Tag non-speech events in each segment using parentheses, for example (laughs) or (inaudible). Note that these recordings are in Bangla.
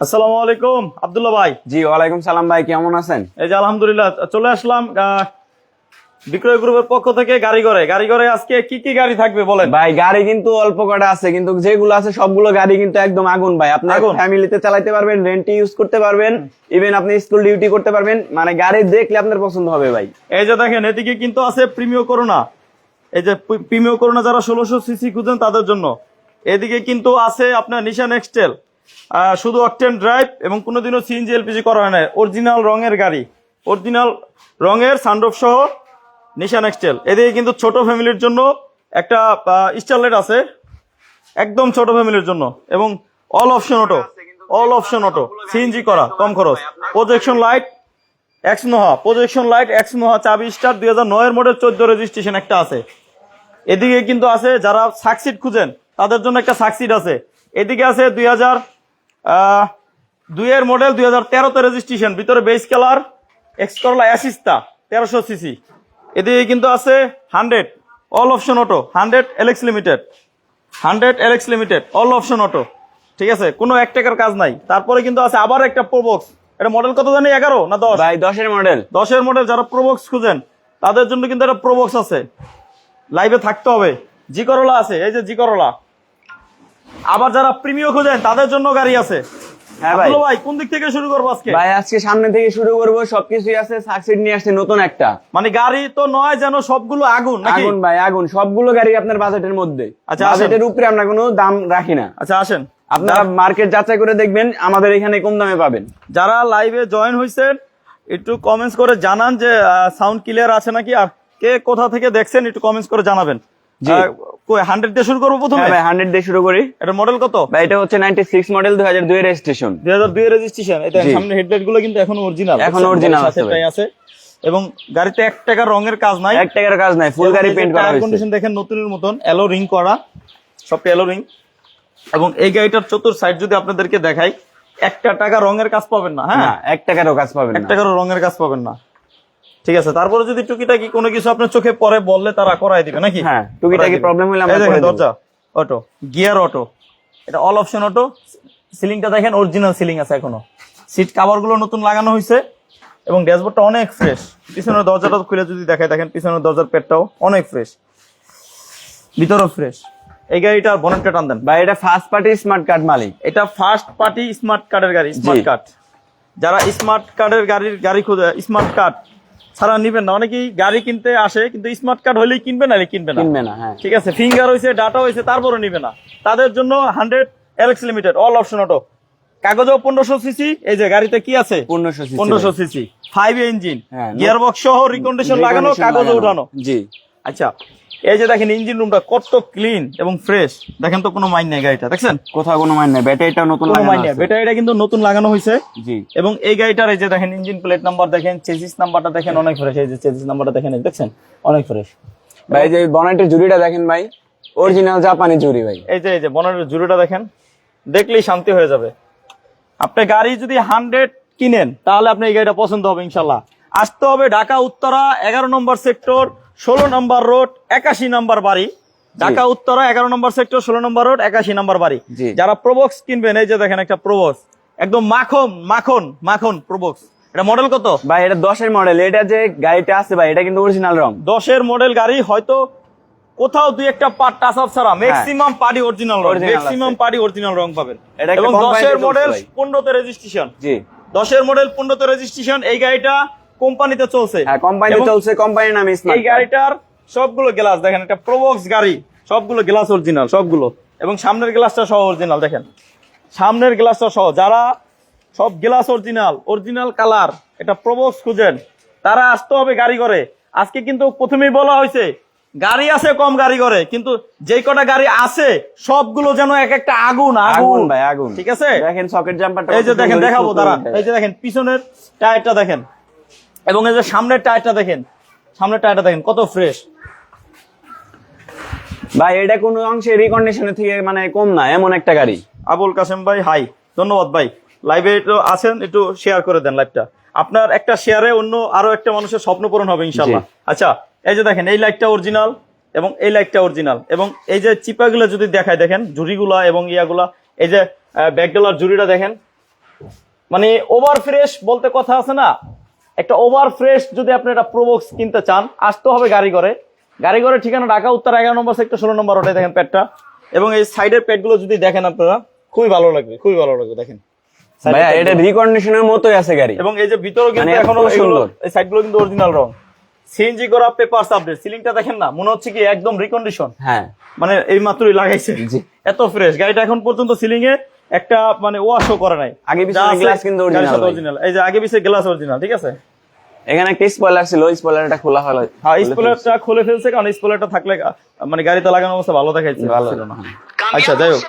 আসসালামু আলাইকুম আব্দুল্লাহ ভাই। জি ওয়ালাইকুম সালাম ভাই কেমন আছেন? এই যে আলহামদুলিল্লাহ চলে আসলাম বিক্রয় গ্রুপের পক্ষ থেকে গাড়ি করে গাড়ি করে আজকে কি কি গাড়ি থাকবে বলেন? ভাই গাড়ি কিন্তু অল্প কটা আছে কিন্তু যেগুলো আছে সবগুলো গাড়ি কিন্তু একদম আগুন ভাই। আপনি। ফ্যামিলিতে চালাতে পারবেন রেন্টে ইউজ করতে পারবেন ইভেন আপনি স্কুল ডিউটি করতে পারবেন। মানে গাড়ি দেখলে আপনার পছন্দ হবে ভাই। এই যে দেখেন এদিকে কিন্তু আছে প্রিমিয় করোনা এই যে প্রিমিয় করোনা যারা ষোলোশো সিসি খুঁজেন তাদের জন্য। এদিকে কিন্তু আছে আপনার নিশান এক্সটেল শুধু অকটেন ড্রাইভ এবং কোনোদিনও সিএনজি এলপিজি করা হয় না। অরিজিনাল রঙের গাড়ি। অরিজিনাল রঙের সানরুফ সহ নিশান এক্সটেল এদিকে কিন্তু ছোট ফ্যামিলির জন্য একটা স্টারলেট আছে। একদম ছোট ফ্যামিলির জন্য। এবং all option auto all option auto CNG করা, কম খরচ। Projection light X Noah projection light X Noah চাবি স্টার দুই হাজার নয়ের মডেল চোদ্দ রেজিস্ট্রেশন একটা আছে। এদিকে কিন্তু আছে, যারা সাকসিড খুঁজেন, তাদের জন্য একটা সাকসিড আছে। এদিকে আছে দুই হাজার দুইয়ের মডেল দুই হাজার তেরোতে রেজিস্ট্রেশন ভিতরে বেস কালার এক্স করলা অ্যাসিস্তা তেরোশো সিসি এদিকে কিন্তু আছে hundred all option auto hundred LX limited hundred LX limited all option auto ঠিক আছে? কোনো এক টাকার কাজ নাই। তারপরে কিন্তু আছে আবার একটা প্রোবক্স এটা মডেল কত জানি এগারো না দশ? ভাই দশের মডেল দশের মডেল যারা প্রোবক্স খুঁজেন তাদের জন্য কিন্তু একটা প্রোবক্স আছে। লাইভে থাকতে হবে। জি করলা আছে। এই যে জি করলা আবার যারা প্রিমিয় খোঁজেন তাদের জন্য গাড়ি আছে। হ্যাঁ ভাই। ভাই কোন দিক থেকে শুরু করব আজকে? ভাই আজকে সামনে থেকে শুরু করব সবকিছুই আছে সাকসিড নিয়ে আসছে নতুন একটা। মানে গাড়ি তো নয় যেন সবগুলো আগুন আগুন ভাই আগুন সবগুলো গাড়ি আপনার বাজেটের মধ্যে। আচ্ছা, বাজেটের উপরে আমরা কোনো দাম রাখি না। আচ্ছা আসেন। আপনারা মার্কেট যাচাই করে দেখবেন আমাদের এখানে কম দামে পাবেন। যারা লাইভে জয়েন হয়েছেন একটু কমেন্টস করে জানান যে সাউন্ড ক্লিয়ার আছে নাকি আর কে কোথা থেকে দেখছেন একটু কমেন্টস করে জানাবেন। দিয়ে শুরু করব প্রথমে? হ্যাঁ ভাই হান্ড্রেড দিয়ে শুরু করি। এটা মডেল কত? ভাই এটা হচ্ছে ninety six model registration registration এটা সামনে হেডলাইটগুলো কিন্তু এখন অরিজিনাল এখনও original আছে ভাই। আছে। এবং গাড়িতে টাকা রঙের কাজ নাই। টাকার কাজ নাই ফুল গাড়ি পেন্ট করা হয়েছে। কন্ডিশন দেখেন নতুনের মতন এলো রিং করা সবটা এলো রিং এবং এই গাড়িটার চতুর সাইড যদি আপনাদেরকে দেখাই একটা টাকা রঙের কাজ পাবেন না হ্যাঁ? এক টাকারও কাজ পাবেন এক টাকারও রঙের কাজ পাবেন না। ঠিক আছে তারপরে যদি টুকিটাকি কোনো কিছু আপনার চোখে পরে বললে তারা করাই দিবে নাকি? হ্যাঁ, টুকিটাকি দিবে। হলে আমরা করে দরজা অটো গিয়ার অটো এটা অল অপশন অটো সিলিংটা দেখেন অরিজিনাল সিলিং আছে এখনও। সিট কাভারগুলো নতুন লাগানো হয়েছে এবং ড্যাশবোর্ডটা অনেক ফ্রেশ পিছনের দরজাটা খুলে যদি দেখায় দেখেন পিছনের দরজার পেটটাও অনেক ফ্রেশ ভিতরও ফ্রেশ এই গাড়িটার বনেটটা টান দেন। ভাই এটা ফার্স্ট পার্টি স্মার্ট কার্ড মালিক। এটা ফার্স্ট পার্টি স্মার্ট কার্ডের গাড়ি স্মার্ট কার্ড যারা স্মার্ট কার্ডের গাড়ির গাড়ি খুঁজে স্মার্ট কার্ড ছাড়া নিবেন না। অনেকেই গাড়ি কিনতে আসে কিন্তু স্মার্ট কার্ড হলেই কিনবে না কিনবে না। কিনবে না হ্যাঁ। ঠিক আছে ফিঙ্গার হয়েছে ডাটা হয়েছে তারপরে নিবে না। তাদের জন্য hundred LX limited all option auto কাগজও পনেরোশো সিসি এই যে গাড়িতে কি আছে? পনেরোশো CC five engine gearbox gear box সহ রিকন্ডিশন লাগানো কাগজ কাগজে উঠানো। জি। আচ্ছা এই যে দেখেন ইঞ্জিন রুমটা কত ক্লিন এবং ফ্রেশ দেখেন তো কোনো মাইন নেই গাড়িটা দেখছেন? কোথাও কোনো মান নেই। ব্যাটারিটা নতুন লাগানো মাইন নেই। আছে। ব্যাটারিটা কিন্তু নতুন লাগানো হয়েছে। জি। এবং এই গাড়িটার এই যে দেখেন ইঞ্জিন প্লেট নাম্বার দেখেন চেসিস নাম্বারটা দেখেন অনেক ফ্রেশ এই যে চেসিস নাম্বারটা দেখেন দেখছেন? অনেক ফ্রেশ ভাই এই যে বনেটের জুড়িটা দেখেন ভাই। অরিজিনাল জাপানি জুড়ি ভাই। এই যে এই যে বনেটের জুড়িটা দেখেন দেখলেই শান্তি হয়ে যাবে। আপনি গাড়ি যদি হান্ড্রেড কিনেন তাহলে আপনি এই গাড়িটা পছন্দ হবে ইনশাল্লাহ। আসতে হবে ঢাকা উত্তরা এগারো নম্বর সেক্টর ষোলো নম্বর রোড একাশি নম্বর বাড়ি। ঢাকা উত্তরা এগারো নম্বর সেক্টর ষোলো নম্বর রোড একাশি নম্বর বাড়ি। যারা প্রোবক্স কিনবেন এই যে দেখেন একটা প্রোবক্স। একদম মাখন মাখন মাখন প্রোবক্স। এটা মডেল কত? ভাই এটা দশের মডেল এটা যে গাড়িটা আছে ভাই এটা কিন্তু অরিজিনাল রং দশের মডেল গাড়ি হয়তো কোথাও দুই একটা পার্ট টাচ আপ ছাড়া ম্যাক্সিমাম পার্টি অরিজিনাল রং ম্যাক্সিমাম পার্টি অরিজিনাল রং পাবেন। এবং দশের মডেল পনেরোতে রেজিস্ট্রেশন জি। দশের মডেল পনেরোতে রেজিস্ট্রেশন এই গাড়িটা কোম্পানিতে চলছে। হ্যাঁ কোম্পানি এবং চলছে কোম্পানির নাম এই গাড়িটার সবগুলো গ্লাস দেখেন একটা প্রোবক্স গাড়ি সবগুলো গ্লাস অরিজিনাল সবগুলো। এবং সামনের গ্লাসটা সহ অরিজিনাল দেখেন। সামনের গ্লাসটা সহ যারা সব গ্লাস অরিজিনাল অরিজিনাল কালার এটা প্রোবক্স খুঁজেন তারা আসতে হবে গাড়ি করে আজকে কিন্তু প্রথমেই বলা হয়েছে গাড়ি আছে কম গাড়ি করে কিন্তু যেই কটা গাড়ি আছে সবগুলো যেন এক একটা আগুন আগুন। আগুন ভাই আগুন। ঠিক আছে? দেখেন সকেট জাম্পারটা এই যে দেখেন দেখাবো তারা এই যে দেখেন পিছনের টায়ারটা দেখেন। এবং এই যে সামনের টায়ারটা দেখেন সামনের টায়ারটা দেখেন কত ফ্রেশ ভাই এটা কোনো অংশে রিকন্ডিশনের থেকে মানে কম না এমন একটা গাড়ি। আবুল কাসেম ভাই হাই ধন্যবাদ ভাই। লাইভে একটু আছেন একটু শেয়ার করে দেন লাইভটা আপনার একটা শেয়ারে অন্য আরও একটা মানুষের স্বপ্ন পূরণ হবে ইনশাল্লাহ আচ্ছা এই যে দেখেন এই লাইটটা অরিজিনাল এবং এই লাইটটা অরিজিনাল এবং এই যে চিপাগুলো যদি দেখায় দেখেন জুড়িগুলা এবং ইয়াগুলা এই যে ব্যাকডলার জুড়িটা দেখেন। মানে ওভার ফ্রেশ বলতে কথা আছে না? একটা ওভার ফ্রেশ যদি আপনি একটা প্রোবক্স কিনতে চান আসতে হবে গাড়ি করে গাড়ি করে ঠিকানা ঢাকা উত্তর এগারো নম্বর সেক্টর ষোলো নম্বর ওটাই দেখেন পেটটা এবং এই সাইডের পেটগুলো যদি দেখেন আপনারা খুবই ভালো লাগবে খুবই ভালো লাগবে দেখেন। এর ভাইয়া এটা রিকন্ডিশনের মতোই আছে গাড়ি। এবং এই যে ভিতরেও কিন্তু মানে এখনও সুন্দর। এই সাইডগুলো কিন্তু অরিজিনাল রং। সিএনজি করা পেপারস আপডেট সিলিংটা দেখেন না মনে হচ্ছে কি একদম রিকন্ডিশন হ্যাঁ। মানে এই মাত্রই লাগাইছে। এত ফ্রেশ গাড়িটা এখন পর্যন্ত সিলিং এ একটা মানে ওয়াশও করে নাই। আগে পিছনে glass কিন্তু ভাই। অরিজিনাল এই যে আগে পিছে গ্লাস অরিজিনাল ঠিক আছে? এখানে একটা স্পয়লার ছিল স্পয়লারটা খোলা হলো হ্যাঁ স্পয়লারটা খুলে ফেলছে কারণ স্পয়লারটা থাকলে মানে গাড়িতে লাগানো অবস্থা ভালো দেখাইছে ভালো। ছিল না। আচ্ছা যাই হোক।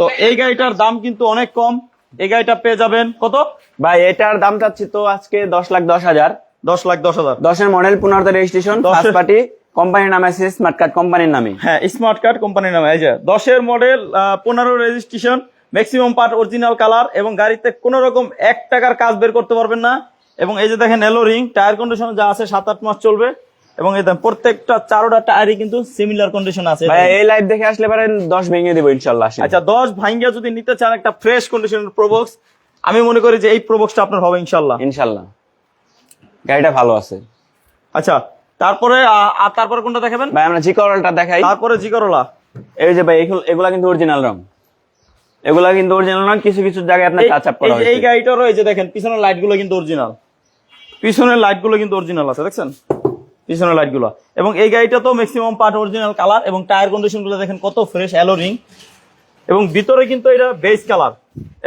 তো এই গাড়িটার দাম কিন্তু অনেক কম। এই গাড়িটা পেয়ে যাবেন কত? ভাই এটার দাম চাচ্ছি তো আজকে দশ লাখ দশ হাজার। দশ লাখ দশ হাজার। দশের মডেল পুনর্ত রেজিস্ট্রেশন ফার্স্ট পার্টি কোম্পানির নামে আছে স্মার্ট কার্ড কোম্পানির নামে। হ্যাঁ স্মার্ট কার্ড কোম্পানির নামে। এই যে দশের মডেল পনেরো registration maximum part original colour এবং গাড়িতে কোনো রকম এক টাকার কাজ বের করতে পারবেন না। এবং এই যে দেখেন এলো রিং টায়ার কন্ডিশন যা আছে সাত আট মাস চলবে। এবং এই প্রত্যেকটা চারোটা টায়ারই কিন্তু সিমিলার কন্ডিশন আছে। ভাই এই লাইভ দেখে আসলে পারেন দশ ভেঙে দেবো ইনশাল্লাহ। আচ্ছা দশ ভাঙ্গিয়া যদি নিতে চান একটা ফ্রেশ কন্ডিশনের প্রোবক্স আমি মনে করি যে এই প্রোবক্সটা আপনার হবে ইনশাল্লাহ। ইনশাল্লাহ। গাড়িটা ভালো আছে। আচ্ছা তারপরে আর তারপরে কোনটা দেখাবেন? ভাই আমরা জি করলটা দেখাই। তারপরে জিকরোলা এই যে ভাই এগুলো- এগুলা কিন্তু অরিজিনাল রং। এগুলা কিন্তু অরিজিনাল রং কিছু কিছু জায়গায় আপনার টাচ আপ করা এই হয়েছে। গাড়িটারও এই যে দেখেন পিছনের লাইটগুলো কিন্তু অরিজিনাল পিছনের লাইটগুলো কিন্তু অরিজিনাল আছে দেখছেন? পিছনের লাইটগুলো এবং এই গাড়িটা তো ম্যাক্সিমাম পার্ট অরিজিনাল কালার এবং টায়ার কন্ডিশনগুলো দেখেন কত ফ্রেশ অ্যালো রিং এবং ভিতরে কিন্তু এটা বেস কালার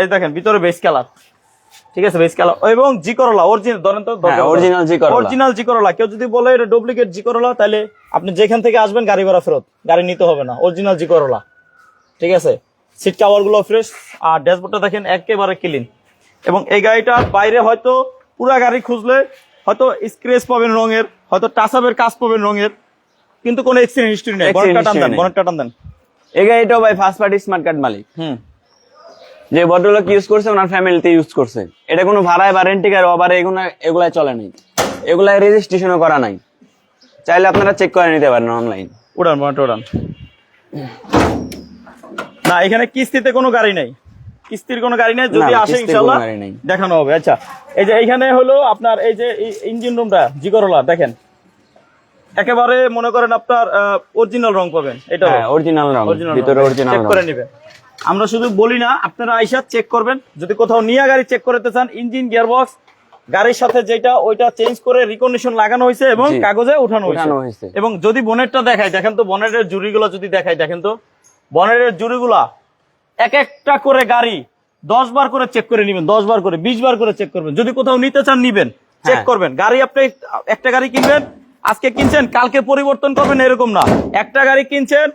এই দেখেন ভিতরে বেস কালার ঠিক আছে বেস কালার এবং জি করলা অরিজিনাল ধরেন তো original জি করলা। অরিজিনাল জি করলা কেউ যদি বলে এটা ডুপ্লিকেট জি করলা তাহলে আপনি যেখান থেকে আসবেন গাড়ি ভাড়া ফেরত। গাড়ি নিতে হবে না অরিজিনাল জি করলা ঠিক আছে? সিট কাভারগুলো ফ্রেশ আর ড্যাশবোর্ডটা দেখেন একেবারে ক্লিন এবং এই গাড়িটার বাইরে হয়তো পুরা গাড়ি খুঁজলে হয়তো স্ক্রেচ পাবেন রঙের হয়তো টাসাবের কাজ পাবেন রঙের কিন্তু কোনো এক্সিডেন্ট হিস্ট্রি নেই। বনেটটা টান দেন। বনেটটা টান দেন। এই গাড়িটাও ভাই ফার্স্ট পার্টি স্মার্ট কার্ড মালিক। হুম। যে ভদ্রলোক ইউজ করছে ওনার ফ্যামিলিতে ইউজ করছে। এটা কোনো ভাড়ায় বা রেন্টিং আর ওভারে এগুলো এগুলাই চলে নাই। এগুলাই রেজিস্ট্রেশনও করা নাই। চাইলে আপনারা চেক করে নিতে পারেন অনলাইন উড়ান বনেটটা উড়ান। না এখানে কিস্তিতে কোনো গাড়ি নেই। কিস্তির কোনো গাড়ি নেই যদি আসে নেই। দেখানো হবে। আচ্ছা এই যে এইখানে হলো আপনার এই যে ইঞ্জিন রুমটা জিগরলা দেখেন। একেবারে মনে করেন আপনার অরিজিনাল রং পাবেন এটা হ্যাঁ অরিজিনাল রং ভিতরে অরিজিনাল চেক করে নেবেন। আমরা শুধু বলি না আপনারা আইসা চেক করবেন। যদি কোথাও নিয়ে গাড়ি চেক করতে চান ইঞ্জিন গিয়ারবক্স গাড়ির সাথে যেটা ওইটা চেঞ্জ করে রিকন্ডিশন লাগানো হয়েছে এবং কাগজে উঠানো হয়েছে। এবং যদি বনেটটা দেখায় দেখেন তো বনেটের জুড়িগুলো যদি দেখায় দেখেন তো। বনেটের জুড়িগুলা এক একটা করে গাড়ি দশ বার করে চেক করে নিবেন দশ বার করে বিশ বার করে চেক করবেন। যদি কোথাও নিতে চান নিবেন চেক হ্যাঁ। করবেন। গাড়ি আপনি একটা গাড়ি কিনবেন আজকে কিনছেন কালকে পরিবর্তন করবেন এরকম না। একটা গাড়ি কিনছেন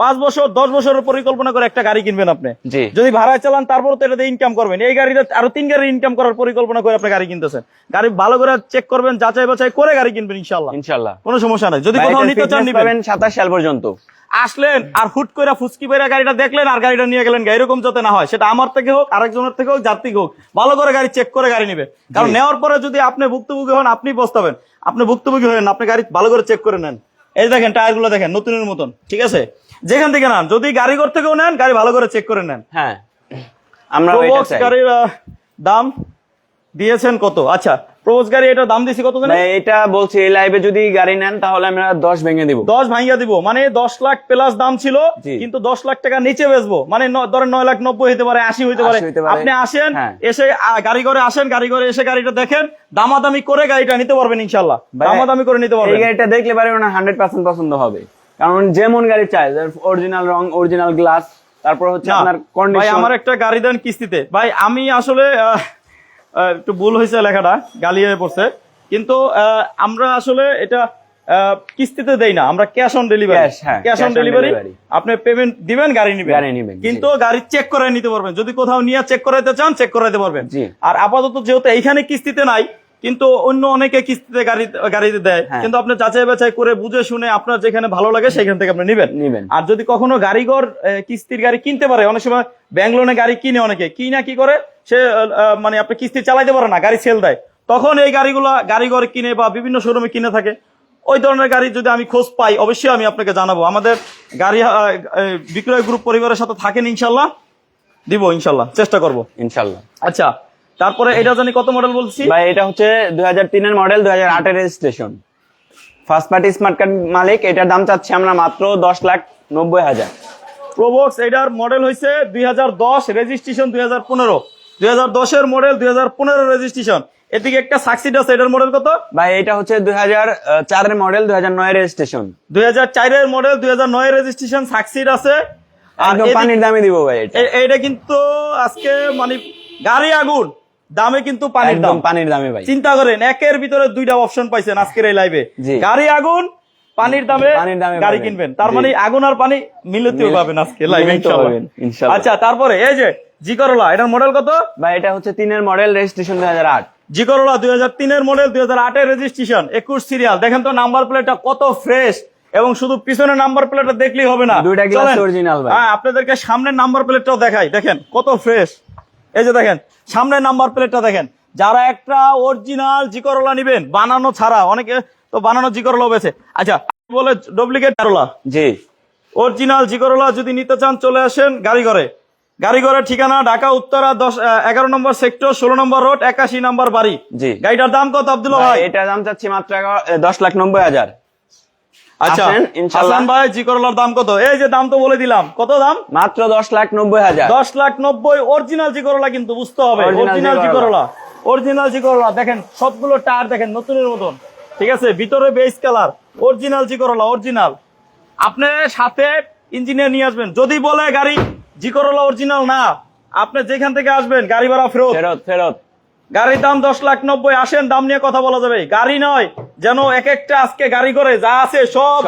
পাঁচ বছর দশ বছরের পরিকল্পনা করে একটা গাড়ি কিনবেন আপনি। যদি ভাড়ায় চালান তারপর তো এটাতে ইনকাম করবেন। এই গাড়িটা আরও তিন গাড়ি ইনকাম করার পরিকল্পনা করে আপনি গাড়ি কিনতেছেন। গাড়ি ভালো করে চেক করবেন যাচাই বাছাই করে গাড়ি কিনবেন ইনশাল্লাহ ইনশাল্লাহ কোনো সমস্যা নাই। যদি কোথাও নিতে চান নিবেন। সাতাশ সাল পর্যন্ত। আসলেন আর হুট করে ফুচকি বেড়া গাড়িটা দেখলেন আর গাড়িটা নিয়ে গেলেন এরকম যাতে না হয়। সেটা আমার থেকে হোক আরেকজনের থেকে হোক থেকে হোক। ভালো করে গাড়ি চেক করে গাড়ি নিবে। কারণ নেওয়ার পরে যদি আপনি ভুক্তভোগী হন আপনি পস্তাবেন। আপনি ভুক্তভোগী হন আপনি গাড়ি ভালো করে চেক করে নেন। এই দেখেন টায়ারগুলো দেখেন নতুনের মতন ঠিক আছে? যেখান থেকে নেন যদি গাড়ি ঘর থেকেও নেন গাড়ি ভালো করে চেক করে নেন। হ্যাঁ। আমরা গাড়ির দাম? দিয়েছেন কত? আচ্ছা প্রবোক্স গাড়ি এটা দাম দিয়েছি কত জানেন এটা বলছি এই লাইভে যদি গাড়ি নেন তাহলে আমরা দশ ভেঙে দিব। দশ ভাঙিয়া দিব। মানে দশ লাখ প্লাস দাম ছিল কিন্তু দশ লাখ টাকা নিচে বেচবো। মানে ন- ধরেন নয় লাখ নব্বই হতে পারে আশি হতে পারে। 80। আপনি আসেন হ্যাঁ। এসে গাড়ি করে আসেন গাড়ি করে এসে গাড়িটা দেখেন দামাদামি করে গাড়িটা নিতে পারবেন ইনশাল্লাহ ভাই, দামাদামি করে নিতে পারবেন। এই গাড়িটা দেখলে পারে হান্ড্রেড পার্সেন্ট পছন্দ হবে। কারণ যেমন গাড়ি চাই অরিজিনাল রং অরিজিনাল গ্লাস তারপর হচ্ছে না, আপনার ভাই আমার একটা গাড়ি দেন কিস্তিতে। ভাই আমি আসলে একটু ভুল হয়েছে লেখাটা গালি হয়ে পড়ছে। কিন্তু আহ, আমরা আসলে এটা আহ, কিস্তিতে দেই না আমরা cash on delivery cash on delivery আপনি পেমেন্ট দিবেন গাড়ি নিবেন। গাড়ি নিবেন, কিন্তু গাড়ি চেক করে নিতে পারবেন। যদি কোথাও নিয়ে চেক করাইতে চান চেক করাইতে পারবেন। আর আপাতত যেহেতু এইখানে কিস্তিতে নাই কিন্তু অন্য অনেকে কিস্তিতে গাড়ি গাড়িতে দেয়। হ্যাঁ। কিন্তু আপনি যাচাই বাছাই করে বুঝে শুনে আপনার যেখানে ভালো লাগে সেখান থেকে আপনি নিবেন। নিবেন। আর যদি কখনো গাড়িঘর কিস্তির গাড়ি কিনতে পারে অনেক সময় ব্যাংক লোনে গাড়ি কিনে অনেকে। কি না কি করে সে মানে আপনি কিস্তি চালাইতে পারে না গাড়ি সেল দেয়। তখন এই গাড়িগুলো গাড়িঘর কিনে বা বিভিন্ন শোরুমে কিনে থাকে। ওই ধরনের গাড়ি যদি আমি খোঁজ পাই অবশ্যই আমি আপনাকে জানাব। আমাদের গাড়ি বিক্রয় গ্রুপ পরিবারের সাথে থাকেন ইনশাল্লাহ। দিব ইনশাল্লাহ। চেষ্টা করব। ইনশাল্লাহ। আচ্ছা তারপরে এটা জানি কত মডেল বলছি ভাই এটা হচ্ছে দুই হাজার তিনের মডেল দুই হাজার আটের registration first party smart card মালিক এটার দাম চাচ্ছি আমরা মাত্র দশ লাখ নব্বই হাজার প্রোবক্স এটার মডেল হাজার দশ রেজিস্ট্রেশন দুই হাজার পনেরো দুই হাজার দশের মডেল দুই হাজার পনেরো রেজিস্ট্রেশন এদিকে একটা সাকসিড আছে এটার মডেল কত ভাই এটা হচ্ছে দুই হাজার চারের মডেল দুই হাজার নয় রেজিস্ট্রেশন দুই হাজার চারের মডেল দুই হাজার নয় রেজিস্ট্রেশন সাকসিড আছে আর পানির দামে দিব ভাই এটা এ- এইটা কিন্তু আজকে মানে গাড়ি আগুন দামে কিন্তু পানির দাম। পানির দামে ভাই। চিন্তা করেন একের ভিতরে দুইটা অপশন পাইছেন আজকের এই লাইভে গাড়ি আগুন পানির দামে গাড়ি কিনবেন। তার মানে আগুন আর পানি মিলতেও মিল- পাবেন আজকে লাইভে ইনশাআল্লাহ আচ্ছা তারপরে এই যে জি করলা এটার মডেল কত? ভাই এটা হচ্ছে তিনের মডেল রেজিস্ট্রেশন দুই হাজার আট। জি করলা দুই হাজার তিনের মডেল দুই হাজার আটের রেজিস্ট্রেশন একুশ সিরিয়াল দেখেন তো নাম্বার প্লেটটা কত ফ্রেশ এবং শুধু পিছনে নাম্বার প্লেটটা দেখলেই হবে না। দুইটা চলেন। original ভাই। হ্যাঁ আপনাদেরকে সামনের নাম্বার প্লেটটাও দেখাই। দেখেন কত ফ্রেশ এই যে দেখেন সামনের নাম্বার প্লেটটা দেখেন যারা একটা অরিজিনাল জি করলা নিবেন বানানো ছাড়া অনেকে তো বানানো জিকরলা বেছে। আচ্ছা বলে ডুপ্লিকেট করলা জি। অরিজিনাল জি করলা যদি নিতে চান চলে আসেন গাড়ি গাড়িঘরে। গাড়িঘরের ঠিকানা ঢাকা উত্তরা দশ এগারো নম্বর সেক্টর ষোলো নম্বর রোড একাশি নম্বর বাড়ি। জি। গাড়িটার দাম কত আব্দুল্লাহ ভাই? এটার দাম চাচ্ছি মাত্র দশ লাখ নব্বই হাজার। আচ্ছা আসেন, ইনশাআল্লাহ। হাসান ভাই জি করলার দাম কত? এই যে দাম তো বলে দিলাম। কত দাম? মাত্র দশ লাখ নব্বই হাজার। দশ লাখ নব্বই অরিজিনাল জি করলা কিন্তু বুঝতে হবে। অরিজিনাল জি জি করলা অরিজিনাল জি করলা দেখেন সবগুলো টায়ার দেখেন নতুনের মতন। ঠিক আছে? ভিতরে বেস কালার অরিজিনাল জি করলা অরিজিনাল আপনি সাথে ইঞ্জিনিয়ার নিয়ে আসবেন। যদি বলে গাড়ি জি করলা অরিজিনাল না আপনি যেখান থেকে আসবেন গাড়ি ভাড়া ফেরত। ফেরত ফেরত। গাড়ির দাম দশ লাখ নব্বই আসেন দাম নিয়ে কথা বলা যাবে। গাড়ি নয় যেন এক একটা আজকে গাড়ি করে যা আছে সব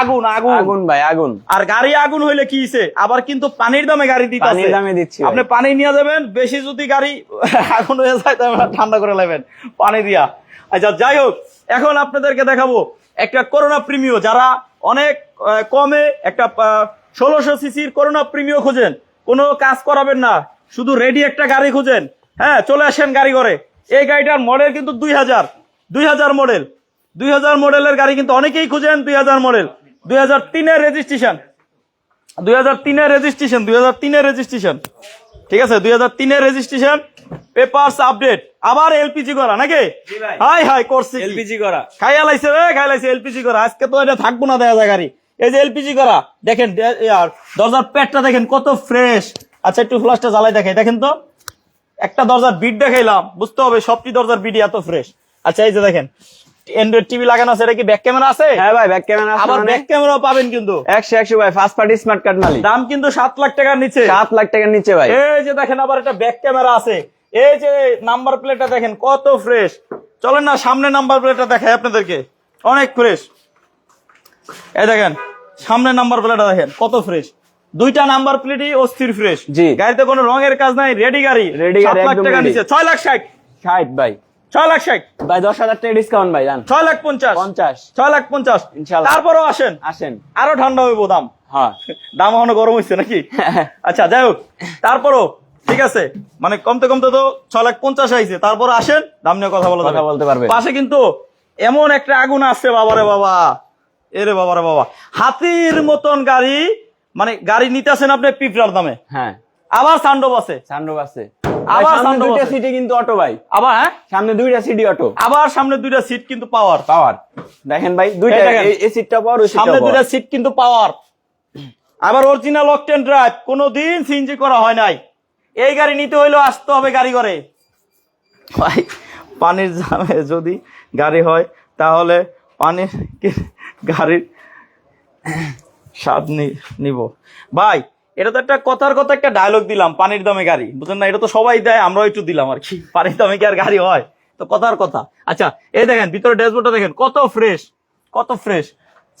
আগুন আগুন আগুন। ভাই আগুন। আর গাড়ি আগুন হইলে কি হইছে? আবার কিন্তু পানির দামে গাড়ি দিতে পানির দামে দিচ্ছি আপনি পানি নিয়ে যাবেন বেশি যদি গাড়ি (laughs) আগুন হয়ে যায় তাহলে ঠান্ডা করে নেবেন। পানি দিয়া। আচ্ছা যাই হোক এখন আপনাদেরকে দেখাবো একটা করোনা প্রিমিও। যারা অনেক কমে একটা ষোলোশো সিসির করোনা প্রিমিও খোঁজেন কোনো কাজ করাবেন না। শুধু রেডি একটা গাড়ি খুঁজেন। হ্যাঁ চলে আসেন গাড়ি করে এই গাড়িটার মডেল কিন্তু দুই হাজার। দুই হাজার মডেল দুই হাজার মডেলের গাড়ি কিন্তু অনেকেই খুঁজেন দুই হাজার মডেল দুই হাজার তিনের রেজিস্ট্রেশন দুই হাজার তিনের রেজিস্ট্রেশন দুই হাজার তিনের রেজিস্ট্রেশন ঠিক আছে? দুই হাজার তিনের রেজিস্ট্রেশন পেপারস আপডেট আবার এলপিজি করা নাকি? হাই হাই করছি এলপিজি করা। খাইয়া লাইছে রে খাই লাইছে এলপিজি করা। আজকে তো এটা থাকব না দেখা যায় গাড়ি। এই যে এলপিজি করা দেখেন দরজার পেটটা দেখেন কত ফ্রেশ আচ্ছা একটু ফ্লাশটা জ্বালাই দেখাই। দেখেন তো। একটা দরজার বিট দেখাইলাম বুঝতে হবে সবটি দরজার বিডি এত ফ্রেশ আচ্ছা এই যে দেখেন অ্যান্ড্রয়েড টিভি লাগানো আছে এটা কি ব্যাক ক্যামেরা আছে? হ্যাঁ ভাই ব্যাক ক্যামেরা আবার ব্যাক ক্যামেরাও পাবেন কিন্তু। ভাই ফার্স্ট পার্টি স্মার্ট কার্ড মালিক। দাম কিন্তু সাত লাখ টাকার নিচে। লাখ টাকার নিচে ভাই। এই যে দেখেন আবার ব্যাক ক্যামেরা আছে। এই যে নাম্বার প্লেটটা দেখেন কত ফ্রেশ চলেন না সামনে নাম্বার প্লেটটা দেখাই আপনাদেরকে। অনেক ফ্রেশ এই দেখেন সামনে নাম্বার প্লেটটা দেখেন কত ফ্রেশ দুইটা নাম্বার প্লেটই অস্থির ফ্রেশ। জি। গাড়িতে কোনো রঙের কাজ নাই রেডি গাড়ি। Ready গাড়ি, লাখ টাকা। নিচে ছয় লাখ ষাট। ষাট ভাই। ছয় লাখ ষাট। ভাই দশ হাজার টাকা ডিসকাউন্ট ভাই জান। ছয় লাখ পঞ্চাশ। পঞ্চাশ। ছয় লাখ পঞ্চাশ। ইনশাল্লাহ। তারপরও আসেন। আসেন। আরও ঠান্ডা হইব দাম। হ্যাঁ। (laughs) দাম এখনও গরম হচ্ছে নাকি? (laughs) আচ্ছা যাই হোক। তারপরও ঠিক আছে। মানে কমতে কমতে তো ছ লাখ পঞ্চাশ আইছে। তারপর আসেন দাম নিয়ে কথা বলা কথা বলতে পারবেন। পাশে কিন্তু এমন একটা আগুন আসছে বাবারে বাবা। এরে বাবারে বাবা। হাতির মতন গাড়ি মানে গাড়ি নিতেছেন আপনি পিঁপড়ার দামে। হ্যাঁ। আবার সান্ডব আছে। সানরুফ আছে। আবার সামনে দুইটা। সিটি কিন্তু অটো ভাই। আবার হ্যাঁ? সামনে দুইটা সিটি অটো। আবার সামনে দুইটা সিট কিন্তু পাওয়ার। পাওয়ার। দেখেন ভাই দুইটা এই সিটটা পাওয়ার ওই সামনে দুইটা সিট কিন্তু পাওয়ার। আবার অরিজিনাল অকটেন ড্রাইভ কোনোদিন সিএনজি করা হয় নাই। এই গাড়ি নিতে হইলেও আসতে হবে গাড়ি করে ভাই পানির জামে যদি গাড়ি হয় তাহলে পানির গাড়ির স্বাদ নিব। ভাই এটা তো একটা কথার কথা একটা ডায়লগ দিলাম পানির দামে গাড়ি। বুঝলেন না? এটা তো সবাই দেয় আমরাও একটু দিলাম আর কি। পানির দামে কি আর গাড়ি হয়? তো কথার কথা। আচ্ছা এই দেখেন ভিতরে ড্যাশবোর্ডটা দেখেন কত ফ্রেশ কত ফ্রেশ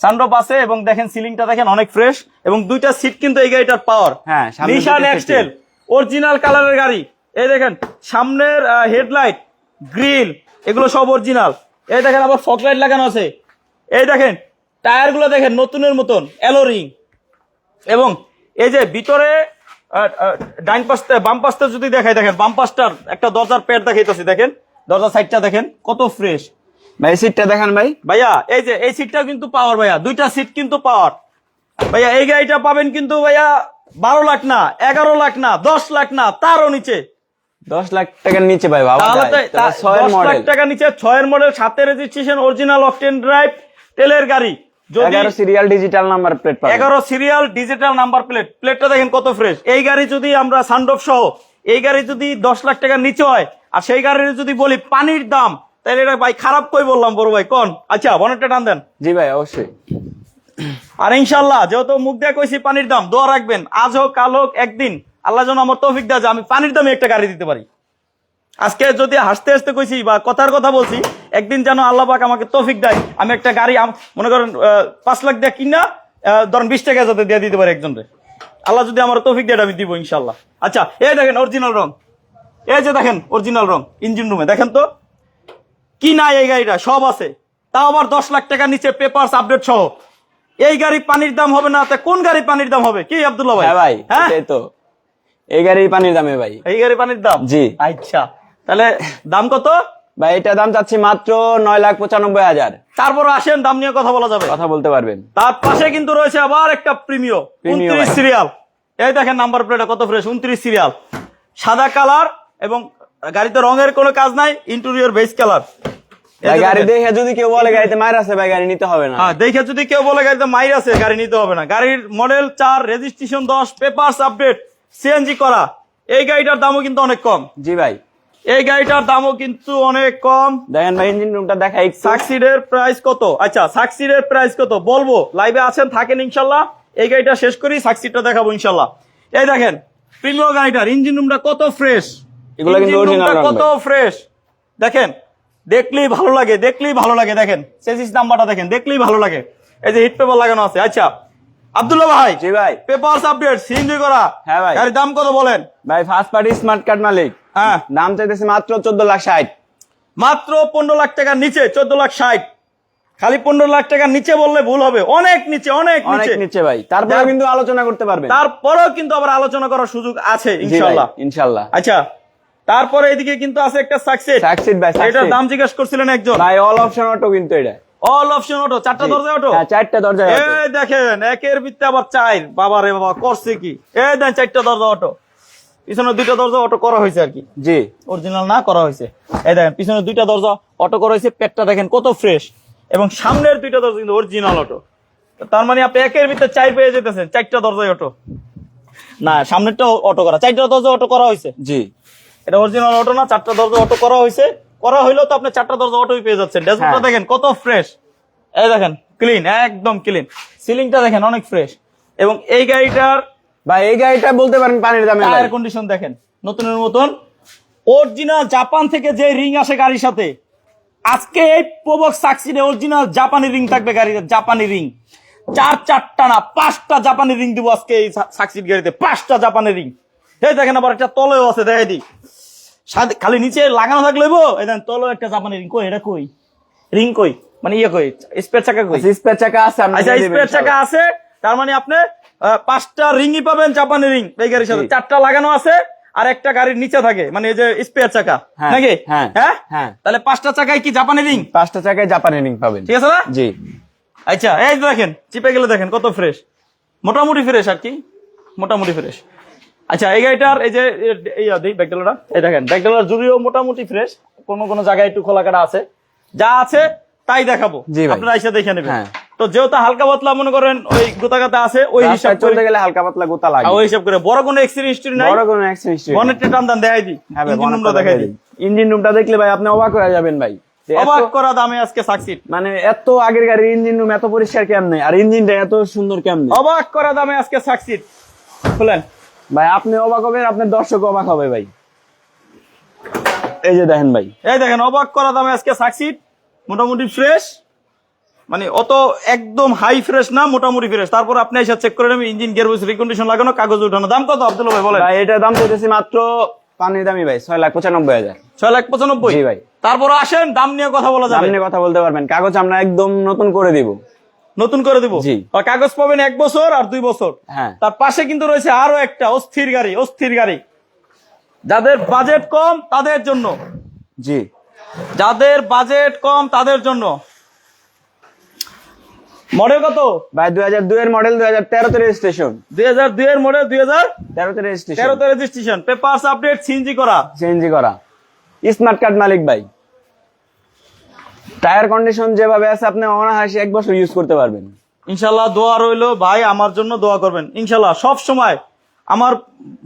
সানরুফ আছে এবং দেখেন সিলিংটা দেখেন অনেক ফ্রেশ এবং দুইটা সিট কিন্তু এই গাড়িটার পাওয়ার হ্যাঁ, নিশান এক্সটেল অরিজিনাল কালারের গাড়ি। এই দেখেন সামনের হেডলাইট গ্রিল এগুলো সব অরিজিনাল এই দেখেন আবার ফক লাইট লাগানো আছে। এই দেখেন টায়ারগুলো দেখেন নতুনের মতন অ্যালোরিং এবং এই যে ভিতরে ডাইন পাশটা বাম পাশটা যদি দেখাই দেখেন বাম পাশটার একটা দরজার পেট দেখাইতেছি দেখেন দরজার সাইডটা দেখেন কত ফ্রেশ ভাই সিটটা দেখেন ভাই। ভাইয়া এই যে এই সিটটা কিন্তু পাওয়ার ভাইয়া দুইটা সিট কিন্তু পাওয়ার ভাইয়া এই গাড়িটা পাবেন কিন্তু ভাইয়া বারো লাখ না এগারো লাখ না দশ লাখ না তারও নিচে। দশ লাখ টাকার নিচে ভাই দশ লাখ টাকা নিচে ছয়ের মডেল সাথে রেজিস্ট্রেশন অরিজিনাল অকটেন ড্রাইভ তেলের গাড়ি। যদি এগারো সিরিয়াল ডিজিটাল নাম্বার প্লেট পাবেন। এগারো সিরিয়াল ডিজিটাল নাম্বার প্লেট প্লেটটা দেখেন কত ফ্রেশ এই গাড়ি যদি আমরা সানডোফ সহ এই গাড়ি যদি দশ লাখ টাকার নিচে হয় আর সেই গাড়ির যদি বলি পানির দাম তাহলে এটা ভাই খারাপ কই বললাম বড় ভাই কোন? আচ্ছা বনেটটা টান দেন। জি ভাই অবশ্যই। আর ইনশাল্লাহ যেহেতু মুখ দিয়ে কইছি পানির দাম দোয়া রাখবেন। আজ হোক কাল হোক একদিন আল্লাহ যেন আমার তৌফিক দেয় যে আমি পানির দামে একটা গাড়ি দিতে পারি। আজকে যদি হাসতে হাসতে কইছি বা কথার কথা বলছি একদিন যেন আল্লাহ পাক আমাকে তৌফিক দেয় আমি একটা গাড়ি মনে করেন পাঁচ লাখ দিয়ে কিনা ধরেন বিশ টাকা যাতে দিয়ে দিতে পারি একজনরে। আল্লাহ যদি আমার তৌফিক দেয় আমি দিব ইনশাল্লাহ আচ্ছা এই দেখেন অরিজিনাল রং। এই যে দেখেন অরিজিনাল রং ইঞ্জিন রুমে দেখেন তো কি নাই এই গাড়িটা? সব আছে। তাও আবার দশ লাখ টাকা নিচে পেপার আপডেট সহ। এই গাড়ি পানির দাম হবে না কোন গাড়ি পানির দাম হবে? কি আব্দুল্লাহ ভাই? হ্যাঁ ভাই হ্যাঁ? তো। এই গাড়ির পানির দামে ভাই। এই গাড়ি পানির দাম? জি। আচ্ছা। তাহলে দাম কত? ভাই এটা দাম চাচ্ছি মাত্র নয় লাখ পঁচানব্বই হাজার। তারপর আসেন দাম নিয়ে কথা বলা যাবে। কথা বলতে পারবেন। তার পাশে কিন্তু রয়েছে আবার একটা প্রিমিয় Premio উনত্রিশ সিরিয়াল। এই দেখেন নাম্বার প্লেট কত ফ্রেশ উনত্রিশ সিরিয়াল। সাদা কালার এবং গাড়িতে রঙের কোনো কাজ নাই ইন্টেরিয়র বেস কালার গাড়ি দেখে যদি কেউ বলে গাড়িতে মায়ের আছে ভাই গাড়ি নিতে হবে না। হ্যাঁ দেখে যদি কেউ বলে গাড়িতে মাইর আছে গাড়ি নিতে হবে না। গাড়ির মডেল চার রেজিস্ট্রেশন দশ পেপারস আপডেট সিএনজি করা। এই গাড়িটার দামও কিন্তু অনেক কম। জি ভাই। এই গাড়িটার দামও কিন্তু অনেক কম। দেখেন ভাই ইঞ্জিন রুমটা দেখা সাকসিডের প্রাইস কত? আচ্ছা সাকসিডের প্রাইস কত? বলব লাইভে আছেন থাকেন ইনশাল্লাহ। এই গাড়িটা শেষ করি সাকসিডটা দেখাবো ইনশাল্লাহ। এই দেখেন প্রিমিয়ার গাড়িটার ইঞ্জিন রুমটা কত ফ্রেশ এগুলো কিন্তু রং কত ফ্রেশ দেখেন দেখলেই ভালো লাগে দেখলেই ভালো লাগে দেখেন। সেসিস নাম্বারটা দেখেন দেখলেই ভালো লাগে। এই যে হিট পেপার লাগানো আছে আচ্ছা। আব্দুল্লাহ ভাই জি ভাই। পেপারস আপডেট সিএনজি করা। হ্যাঁ ভাই। গাড়ির দাম কত বলেন? ভাই ফার্স্ট পার্টি স্মার্ট কার্ড মালিক। হ্যাঁ। দাম চাইতেছে মাত্র চোদ্দ লাখ ষাট। মাত্র পনেরো লাখ টাকার নিচে চোদ্দ লাখ ষাট। খালি পনেরো লাখ টাকার নিচে বললে ভুল হবে। অনেক নিচে অনেক অনেক নিচে। নিচে ভাই। তারপরে কিন্তু আলোচনা করতে পারবেন। তারপরেও কিন্তু আবার আলোচনা করার সুযোগ আছে ইনশাল্লাহ ইনশাল্লাহ আচ্ছা তারপরে এদিকে কিন্তু আছে একটা সাকসেস সাকসিড ভাই এটার দাম জিজ্ঞেস করছিলেন একজন। ভাই অল অপশন অটো কিন্তু এটা। অল অপশন অটো চারটা দরজা অটো হ্যাঁ চারটা দরজা এই দেখেন একের ভিত্তে আবার চাই বাবা রে বাবা করছে কি? এই দেন চারটা দরজা অটো পিছনে দুইটা দরজা অটো করা হয়েছে আর কি। জি। অরিজিনাল না করা হয়েছে। এই দেখেন পিছনে দুইটা দরজা অটো করা হয়েছে পেটটা দেখেন কত ফ্রেশ এবং সামনের দুইটা দরজা কিন্তু অরিজিনাল অটো তার মানে আপনি একের ভিতরে চার পেয়ে যেতেছেন চারটা দরজায় অটো না সামনেরটা অটো করা চারটা দরজা অটো করা হয়েছে। জি। এটা অরিজিনাল অটো না চারটা দরজা অটো করা হয়েছে। করা হইলেও তো আপনি চারটা দরজা অটোই পেয়ে যাচ্ছেন। ড্যাশবোর্ডটা। দেখেন কত ফ্রেশ এই দেখেন ক্লিন একদম ক্লিন সিলিংটা দেখেন অনেক ফ্রেশ এবং এই গাড়িটার ভাই এই গাড়িটা বলতে পারেন পানির দামে টায়ার কন্ডিশন দেখেন। নতুনের মতন। অরিজিনাল জাপান থেকে যে রিং আসে গাড়ির সাথে আজকে এই প্রবক্স সাকসিডে অরিজিনাল জাপানি রিং থাকবে গাড়িতে জাপানি রিং চার চারটা না পাঁচটা জাপানি রিং দিব আজকে এই সাকসিড গাড়িতে। পাঁচটা জাপানি রিং এই দেখেন আবার একটা তলেও আছে দেখাই দিই। খালি নিচে লাগানো থাকলে এই দেখেন তলেও একটা জাপানি রিং কই এটা কই? রিং কই? মানে ইয়ে কই? স্পেয়ার চাকা কই? আচ্ছা, স্পেয়ার চাকা আছে আচ্ছা স্পেয়ার চাকা আছে। তার মানে আপনি পাঁচটা রিংই পাবেন জাপানি রিং। এই গাড়ির সাথে চারটা লাগানো আছে আর একটা গাড়ির নিচে থাকে। মানে এই যে স্পেয়ার চাকা। হ্যাঁ, নাকি? হ্যাঁ, হ্যাঁ? হ্যাঁ। তাহলে পাঁচটা চাকায় কি জাপানি রিং? পাঁচটা চাকায় জাপানি রিং পাবেন। ঠিক আছে না? জি। আচ্ছা এই দেখেন চিপে গেলে দেখেন কত ফ্রেশ মোটামুটি ফ্রেশ আর কি। মোটামুটি ফ্রেশ আচ্ছা এই গাড়িটার এই যে এই ব্যাকডেলাটা এই দেখেন ব্যাকডেলার জুড়িও মোটামুটি ফ্রেশ কোন কোন জায়গায় একটু খোলা কাটা আছে। যা আছে তাই দেখাবো। আপনারা এসে দেখে নেবেন। হ্যাঁ। তো যেহেতু হালকা পাতলা মনে করেন ওই গোতাগাতা আছে ওই হিসাব চলতে গেলে হালকা পাতলা গোতা লাগে। ওই হিসাব করে বড় কোনো এক্সিডেন্ট হিস্ট্রি নাই। বড় কোনো অ্যাক্সিডেন্ট বনেটে টান টান দেখাই হ্যাঁ ইঞ্জিন রুমটা দেখাই দিই। ইঞ্জিন রুমটা দেখলে ভাই আপনি অবাক হয়ে যাবেন ভাই। এত- অবাক করা দামে আজকে সাকসিড মানে এত আগের গাড়ির ইঞ্জিন রুম এত পরিষ্কার কেমনে? আর ইঞ্জিনটা এত সুন্দর কেমনে? অবাক করা দামে আজকে সাকসিড খুলেন। ভাই আপনি অবাক হবেন আপনার দর্শক অবাক হবে ভাই। এই যে দেখেন ভাই। এই দেখেন অবাক করা দামে আজকে সাকসিড মোটামুটি ফ্রেশ মানে অত একদম হাই ফ্রেশ না মোটামুটি ফ্রেশ তারপর আপনি এসে চেক করে নেবেন ইঞ্জিন গিয়ার বক্স রিকন্ডিশন লাগানো কাগজ উঠানো। দাম কত আব্দুল ভাই বলেন? ভাই এটার দাম চাইতেছি মাত্র পানির দামি ভাই ছয় লাখ পঁচানব্বই হাজার। ছয় লাখ পঁচানব্বই? জি ভাই। তারপর আসেন দাম নিয়ে কথা বলা যাবে। আপনি কথা বলতে পারবেন। কাগজ আমরা একদম নতুন করে দিব। নতুন করে দিব? জি। আর কাগজ পাবেন এক বছর আর দুই বছর। হ্যাঁ। তার পাশে কিন্তু রয়েছে আরও একটা অস্থির গাড়ি অস্থির গাড়ি। যাদের বাজেট কম তাদের জন্য। জি। যাদের বাজেট কম তাদের জন্য। মডেল কত? ভাই দুই হাজার দুই এর মডেল দুই হাজার তেরোতে রেজিস্ট্রেশন দুই হাজার দুই এর মডেল দুই হাজার তেরোতে রেজিস্ট্রেশন তেরোতে রেজিস্ট্রেশন পেপারস আপডেট সিএনজি করা। সিএনজি করা। স্মার্ট কার্ড মালিক ভাই। টায়ার কন্ডিশন যেভাবে আছে আপনি অনাহাসি এক বছর ইউজ করতে পারবেন। ইনশাল্লাহ দোয়া রইল ভাই আমার জন্য দোয়া করবেন। ইনশাল্লাহ সব সময় আমার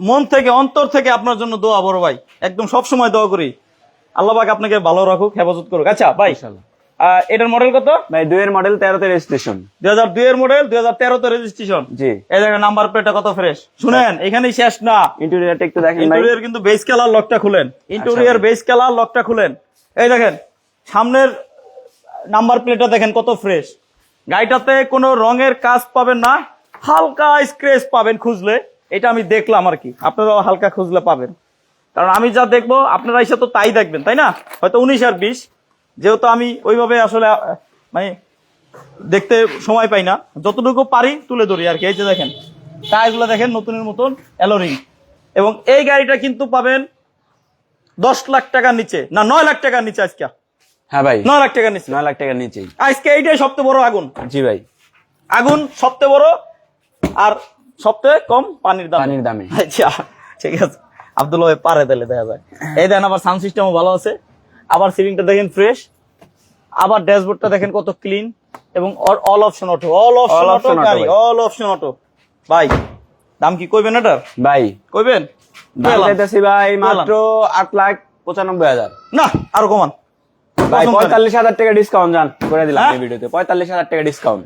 মন থেকে অন্তর থেকে আপনার জন্য দোয়া বড় ভাই। একদম সব সময় দোয়া করি। আল্লাহ পাক আপনাকে ভালো রাখুক হেফাজত করুক। আচ্ছা ভাই। ইনশাল্লাহ। আহ, এটার মডেল কত? ভাই দুই এর মডেল তেরোতে রেজিস্ট্রেশন দুই হাজার দুই এর মডেল দুই হাজার তেরোতে রেজিস্ট্রেশন জি। এই দেখেন নাম্বার প্লেটটা কত ফ্রেশ শুনেন এখানেই শেষ না। ইন্টেরিয়রটা একটু দেখেন ইন্টেরিয়র কিন্তু বেস কালার লকটা খুলেন। ইন্টেরিয়র। বেস কালার লকটা খুলেন। এই দেখেন সামনের নাম্বার প্লেটটা দেখেন কত ফ্রেশ গাড়িটাতে কোনো রঙের কাজ পাবেন না হালকা স্ক্রেচ পাবেন খুঁজলে। এটা আমি দেখলাম আর কি। আপনারাও হালকা খুঁজলে পাবেন। কারণ আমি যা দেখব আপনারা এসে তো তাই দেখবেন তাই না? হয়তো উনিশ আর বিশ। যেহেতু আমি ওইভাবে আসলে মানে দেখতে সময় পাই না যতটুকু পারি তুলে ধরি আর কি। এই যে দেখেন টায়ারগুলো দেখেন নতুনের মতন অ্যালোরিং। এবং এই গাড়িটা কিন্তু পাবেন দশ লাখ টাকার নিচে না নয় লাখ টাকার নিচে আজকে। হ্যাঁ ভাই। নয় লাখ টাকার নিচে। নয় লাখ টাকার নিচে আজকে এইটাই সবচেয়ে বড় আগুন। জি ভাই। আগুন সবচেয়ে বড় আর সবচেয়ে কম পানির দাম। পানির দামে। আচ্ছা ঠিক আছে। আব্দুল ভাই পারে তাহলে দেখা যায় এই দেখেন আবার সাউন্ড সিস্টেমও ভালো আছে। আবার সিলিংটা দেখেন ফ্রেশ আবার ড্যাশবোর্ডটা দেখেন কত ক্লিন এবং all option auto all option auto গাড়ি অল অপশন অটো ভাই দাম কি কইবেন এটার? ভাই। কইবেন। চাইতেছি ভাই মাত্র আট লাখ পঁচানব্বই হাজার। না আরও কমান। ভাই। পঁয়তাল্লিশ হাজার টাকা ডিসকাউন্ট জান করে দিলাম হ্যাঁ? এই ভিডিওতে। পঁয়তাল্লিশ হাজার টাকা ডিসকাউন্ট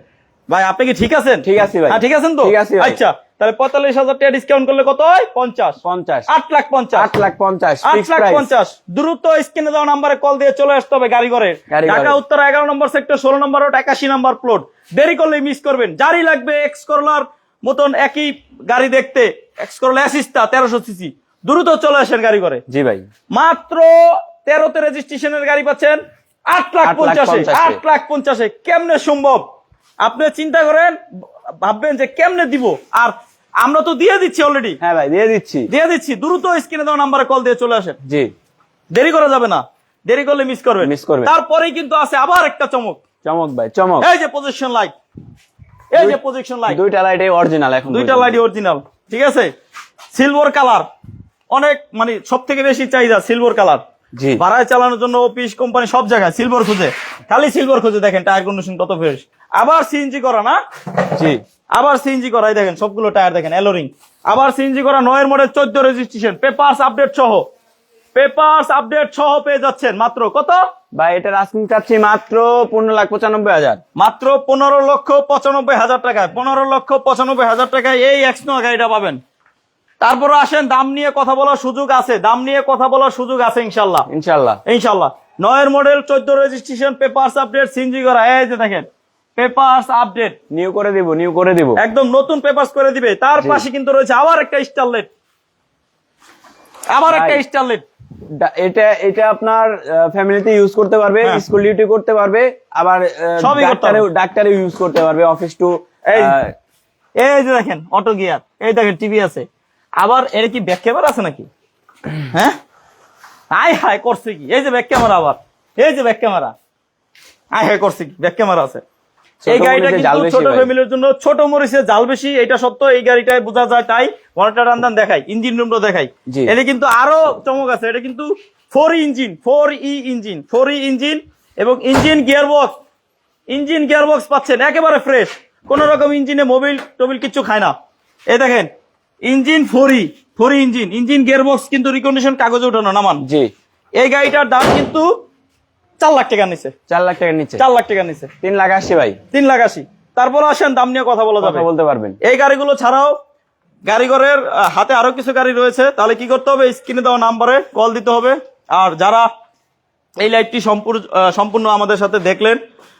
ভাই আপনি কি ঠিক আছেন? ঠিক আছি ভাই। হ্যাঁ, ঠিক আছেন তো? ঠিক আছি। আচ্ছা। তাহলে পঁয়তাল্লিশ হাজার টাকা ডিসকাউন্ট করলে কত হয়? পঞ্চাশ। পঞ্চাশ। আট লাখ পঞ্চাশ। আট লাখ পঞ্চাশ আট লাখ পঞ্চাশ। দ্রুত স্ক্রিনে দেওয়া নাম্বারে কল দিয়ে চলে আসতে হবে গাড়ি ঘরে ঢাকা উত্তর এগারো নম্বর সেক্টর ষোলো নম্বর রোড একাশি নম্বর প্লট দেরি করলে মিস করবেন। যারই লাগবে এক্স করলার মতন একই গাড়ি দেখতে। এক্স করলা অ্যাসিস্টা তেরোশো সিসি দ্রুত চলে আসেন গাড়ি ঘরে। জি ভাই। মাত্র তেরোতে রেজিস্ট্রেশনের গাড়ি পাচ্ছেন আট লাখ পঞ্চাশে। আট লাখ পঞ্চাশে। কেমনে সম্ভব? আপনি চিন্তা করেন ভাববেন যে কেমনে দিব? আর আমরা তো দিয়ে দিচ্ছি অলরেডি হ্যাঁ ভাই দিয়ে দিচ্ছি। দিয়ে দিচ্ছি দ্রুত স্ক্রিনে দেওয়া নাম্বারে কল দিয়ে চলে আসেন। জি। দেরি করা যাবে না। দেরি করলে মিস করবেন। Miss করবেন। তারপরেই কিন্তু আছে আবার একটা চমক। চমক ভাই চমক। এই যে পজিশন লাইট এই যে পজিশন লাইট দুইটা লাইট অরিজিনাল এখন দুইটা পর্যন্ত। লাইট অরিজিনাল ঠিক আছে? সিলভার কালার অনেক মানে সব থেকে বেশি চাহিদা সিলভার কালার জি। ভাড়ায় চালানোর জন্য অফিস কোম্পানি সব জায়গায় সিলভার খুঁজে। খালি সিলভার খুঁজে দেখেন টায়ার কন্ডিশন কত ফ্রেশ আবার সিএনজি করা না? জি। আবার সিএনজি করা এই দেখেন সবগুলো টায়ার দেখেন এলোরিং আবার সিএনজি করা নয়ের মডেল চোদ্দ রেজিস্ট্রেশন পেপারস আপডেট সহ। পেপারস আপডেট সহ পেয়ে যাচ্ছেন মাত্র কত? ভাই এটার আস্কিং চাচ্ছি মাত্র পনেরো লাখ পঁচানব্বই হাজার। মাত্র পনেরো লক্ষ পঁচানব্বই হাজার টাকায় পনেরো লক্ষ পঁচানব্বই হাজার টাকায় এই এক্সনো গাড়িটা পাবেন। তারপরে আসেন দাম নিয়ে কথা বলার সুযোগ আছে দাম নিয়ে কথা বলার সুযোগ আছে ইনশাল্লাহ। ইনশাল্লাহ। ইনশাল্লাহ। নয়ের মডেল চোদ্দ রেজিস্ট্রেশন পেপারস আপডেট সিনজি করা এই যে দেখেন পেপারস আপডেট নিউ করে দিব নিউ করে দিব। একদম নতুন পেপারস করে দিবে। তার পাশে কিন্তু রয়েছে আবার একটা স্টারলেট আবার একটা স্টারলেট এটা এটা আপনার ফ্যামিলিতে ইউজ করতে পারবে হ্যাঁ। স্কুল ডিউটি করতে পারবে আবার ডাক্তারে ডাক্তারে ইউজ করতে পারবে অফিস টু এই এই যে দেখেন অটো গিয়ার এই দেখেন টিভি আছে। আবার এর কি ব্যাক ক্যামেরা আছে নাকি? হ্যাঁ? আই হাই করছে কি? এই যে ব্যাক ক্যামেরা আবার। এই যে ব্যাক ক্যামেরা আই হাই করছে কি? ব্যাক ক্যামেরা আছে। এই গাড়িটা কিন্তু ছোট ফ্যামিলির জন্য ছোট মরিচে জাল বেশি এটা সত্য এই গাড়িটায় বোঝা যায় তাই। মনিটর রান্দান দেখাই ইঞ্জিন রুমটা দেখাই। এটা কিন্তু আরও চমক আছে এটা কিন্তু four engine four E engine four E engine এবং engine gear box engine gear box পাচ্ছেন একেবারে ফ্রেশ। কোন রকম ইঞ্জিনে মোবিল টোবিল কিছু খায় না। এই দেখেন engine four E four E engine engine gear box কিন্তু রিকন্ডিশন কাগজে উঠানো নামান জি। এই গাড়িটার দাম কিন্তু চার লাখ টাকা নিছে। চার লাখ টাকার নিচে চার লাখ টাকা নিছে। তিন লাখ আসছে ভাই। তিন লাখ আশি। তারপর আসেন দাম নিয়ে কথা বলা যাবে। বলতে পারবেন। এই গাড়িগুলো ছাড়াও গাড়িঘরের হাতে আরও কিছু গাড়ি রয়েছে। তাহলে কি করতে হবে? স্ক্রিনে দেওয়া নাম্বারে কল দিতে হবে। আর যারা এই লাইভটি সম্পূর্ণ আমাদের সাথে দেখলেন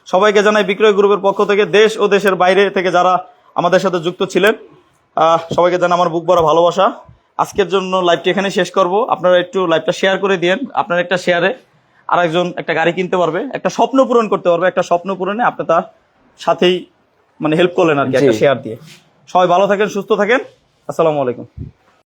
সবাইকে জানাই বিক্রয় গ্রুপের পক্ষ থেকে দেশ ও দেশের বাইরে থেকে যারা আমাদের সাথে যুক্ত ছিলেন আহ, সবাইকে জানাই আমার বুক বড় ভালোবাসা। আজকের জন্য লাইভটি এখানে শেষ করব। আপনারা একটু লাইভটা শেয়ার করে দিন আপনার একটা শেয়ারে আরেকজন একটা গাড়ি কিনতে পারবে একটা স্বপ্ন পূরণ করতে পারবে একটা স্বপ্ন পূরণে আপনি তার সাথেই মানে হেল্প করলেন আর কি একটা শেয়ার দিয়ে। সবাই ভালো থাকেন সুস্থ থাকেন। আসসালামু আলাইকুম।